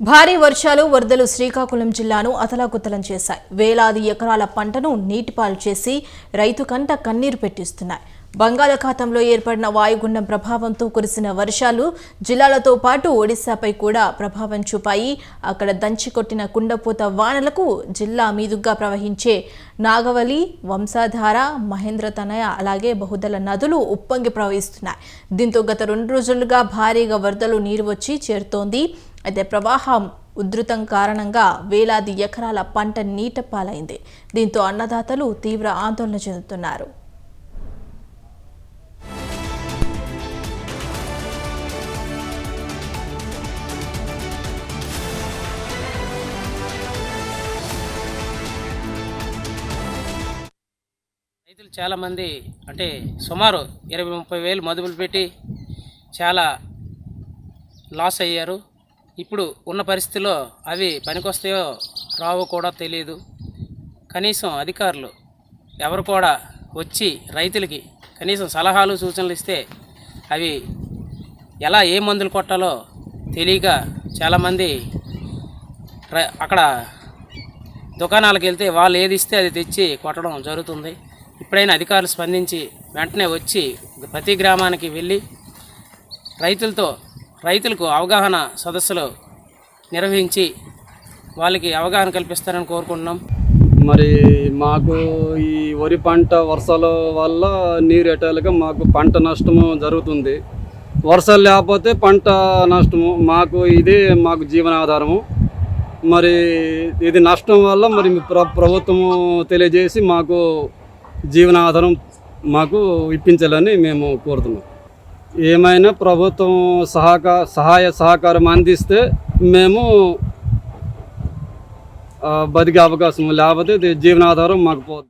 భారీ వర్షాలు వరదలు శ్రీకాకుళం జిల్లాను అతలాకుతలం చేశాయి. వేలాది ఎకరాల పంటను నీటిపాలు చేసి రైతు కంట కన్నీరు పెట్టిస్తున్నాయి. బంగాళాఖాతంలో ఏర్పడిన వాయుగుండం ప్రభావంతో కురిసిన వర్షాలు జిల్లాలతో పాటు ఒడిశాపై కూడా ప్రభావం చూపాయి. అక్కడ దంచికొట్టిన కుండపోత వానలకు జిల్లా మీదుగా ప్రవహించే నాగవలి వంశాధార మహేంద్రతనయ అలాగే బహుదల నదులు ఉప్పొంగి ప్రవహిస్తున్నాయి. దీంతో గత రెండు రోజులుగా భారీగా వరదలు నీరు వచ్చి చేరుతోంది. అయితే ప్రవాహం ఉధృతం కారణంగా వేలాది ఎకరాల పంట నీట పాలైంది దీంతో అన్నదాతలు తీవ్ర ఆందోళన చెందుతున్నారు. రైతులు చాలామంది అంటే సుమారు ఇరవై ముప్పై వేలు మదుపులు పెట్టి చాలా లాస్ అయ్యారు. ఇప్పుడు ఉన్న పరిస్థితిలో అవి పనికొస్తాయో రావో కూడా తెలియదు కనీసం అధికారులు ఎవరు కూడా వచ్చి రైతులకి కనీసం సలహాలు సూచనలు ఇస్తే అవి ఎలా ఏ మందులు కొట్టాలో తెలియక చాలామంది అక్కడ దుకాణాలకు వెళ్తే వాళ్ళు ఏది ఇస్తే అది తెచ్చి కొట్టడం జరుగుతుంది. ఇప్పుడైనా అధికారులు స్పందించి వెంటనే వచ్చి ప్రతి గ్రామానికి వెళ్ళి రైతులతో రైతులకు అవగాహన సదస్సులు నిర్వహించి వాళ్ళకి అవగాహన కల్పిస్తారని కోరుకుంటున్నాం. మరి మాకు ఈ వరి పంట వర్షాల వల్ల నీరు ఎటాలుగా మాకు పంట నష్టము జరుగుతుంది. వర్షాలు లేకపోతే పంట నష్టము. మాకు ఇదే మాకు జీవనాధారము. మరి ఇది నష్టం వల్ల మరి ప్ర ప్రభుత్వము తెలియజేసి మాకు జీవనాధారం మాకు ఇప్పించాలని మేము కోరుతున్నాం. ఏమైనా ప్రభుత్వం సహకా సహాయ సహకారం అందిస్తే మేము బతికే అవకాశం లేకపోతే జీవనాధారం మాకు పోదు.